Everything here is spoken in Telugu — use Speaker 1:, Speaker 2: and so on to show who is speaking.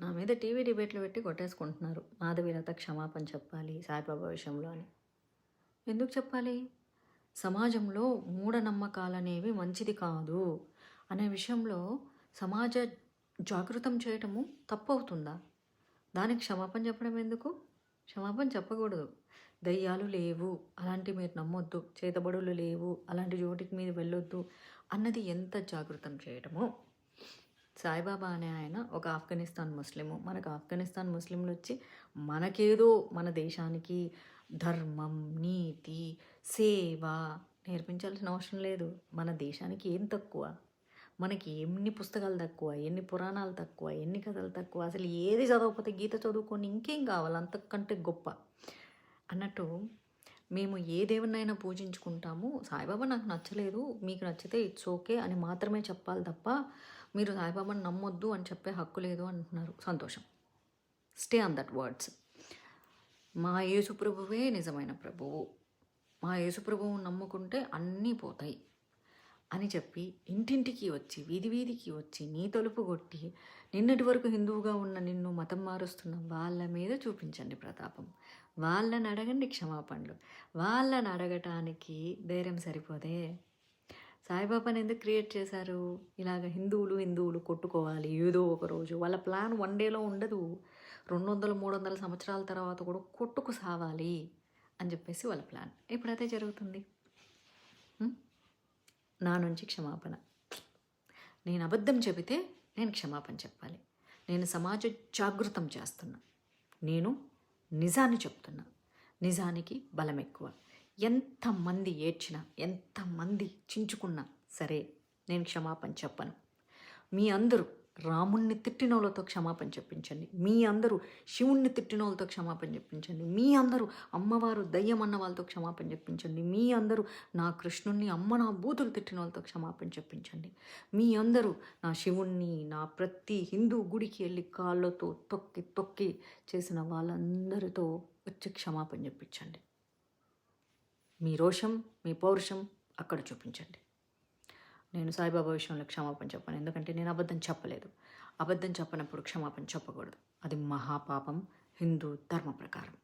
Speaker 1: నా మీద టీవీ డిబేట్లు పెట్టి కొట్టేసుకుంటున్నారు. మాధవీలత క్షమాపణ చెప్పాలి సాయిబాబా విషయంలో అని. ఎందుకు చెప్పాలి? సమాజంలో మూఢనమ్మకాలు అనేవి మంచిది కాదు అనే విషయంలో సమాజ జాగృతం చేయటము తప్పు అవుతుందా దానికి క్షమాపణ చెప్పడం ఎందుకు? క్షమాపణ చెప్పకూడదు. దయ్యాలు లేవు అలాంటి మీరు నమ్మొద్దు. చేతబడులు లేవు అలాంటి చోటికి మీరు వెళ్ళొద్దు అన్నది ఎంత జాగృతం చేయటమో? సాయిబాబా అనే ఆయన ఒక ఆఫ్ఘనిస్తాన్ ముస్లిము. మనకు ఆఫ్ఘనిస్తాన్ ముస్లింలు వచ్చి మనకేదో మన దేశానికి ధర్మం నీతి సేవ నేర్పించాల్సిన అవసరం లేదు. మన దేశానికి ఏం తక్కువ? మనకి ఎన్ని పుస్తకాలు తక్కువ? ఎన్ని పురాణాలు తక్కువ? ఎన్ని కథలు తక్కువ? అసలు ఏది చదవకపోతే గీత చదువుకొని ఇంకేం కావాలి? అంతకంటే గొప్ప. అన్నట్టు మేము ఏ దేవుడినైనా పూజించుకుంటాము. సాయిబాబా నాకు నచ్చలేదు. మీకు నచ్చితే ఇట్స్ ఓకే అని మాత్రమే చెప్పాలి తప్ప మీరు సాయిబాబాని నమ్మొద్దు అని చెప్పే హక్కు లేదు అంటున్నారు. సంతోషం. స్టే ఆన్ దట్ వర్డ్స్ మా యేసుప్రభువే నిజమైన ప్రభువు. మా యేసుప్రభువు నమ్ముకుంటే అన్నీ పోతాయి. అని చెప్పి ఇంటింటికి వచ్చి వీధి వీధికి వచ్చి నీ తలుపు కొట్టి నిన్నటి వరకు హిందువుగా ఉన్న నిన్ను మతం మారుస్తున్న వాళ్ళ మీద చూపించండి ప్రతాపం. వాళ్ళని అడగండి క్షమాపణలు. వాళ్ళని అడగటానికి ధైర్యం సరిపోదే. సాయిబాబాని ఎందుకు క్రియేట్ చేశారు? ఇలాగ హిందువులు హిందువులు కొట్టుకోవాలి. ఏదో ఒక రోజు. వాళ్ళ ప్లాన్ వన్ డేలో ఉండదు. రెండు వందల మూడు వందల సంవత్సరాల తర్వాత కూడా కొట్టుకు సావాలి అని చెప్పేసి వాళ్ళ ప్లాన్. ఇప్పుడైతే జరుగుతుంది. నా నుంచి క్షమాపణ. నేను అబద్ధం చెబితే నేను క్షమాపణ చెప్పాలి. నేను సమాజ జాగృతం చేస్తున్నా. నేను నిజాన్ని చెప్తున్నా. నిజానికి బలం ఎక్కువ. ఎంతమంది ఏడ్చినా ఎంతమంది చించుకున్నా సరే నేను క్షమాపణ చెప్పను. మీ అందరూ రాముణ్ణి తిట్టినోళ్ళతో క్షమాపణ చెప్పించండి. మీ అందరూ శివుణ్ణి తిట్టినోళ్ళతో క్షమాపణ చెప్పించండి. మీ అందరూ అమ్మవారు దయ్యం అన్న వాళ్ళతో క్షమాపణ చెప్పించండి. మీ అందరూ నా కృష్ణుణ్ణి అమ్మ నా బూతులు తిట్టిన వాళ్ళతో క్షమాపణ చెప్పించండి. మీ అందరూ నా శివుణ్ణి నా ప్రతి హిందూ గుడికి వెళ్ళి కాళ్ళతో తొక్కి తొక్కి చేసిన వాళ్ళందరితో వచ్చి క్షమాపణ చెప్పించండి. మీ రోషం మీ పౌరుషం అక్కడ చూపించండి. నేను సాయిబాబా విషయంలో క్షమాపణ చెప్పాను. ఎందుకంటే నేను అబద్ధం చెప్పలేదు. అబద్ధం చెప్పనప్పుడు క్షమాపణ చెప్పకూడదు. అది మహాపాపం. హిందూ ధర్మ ప్రకారం.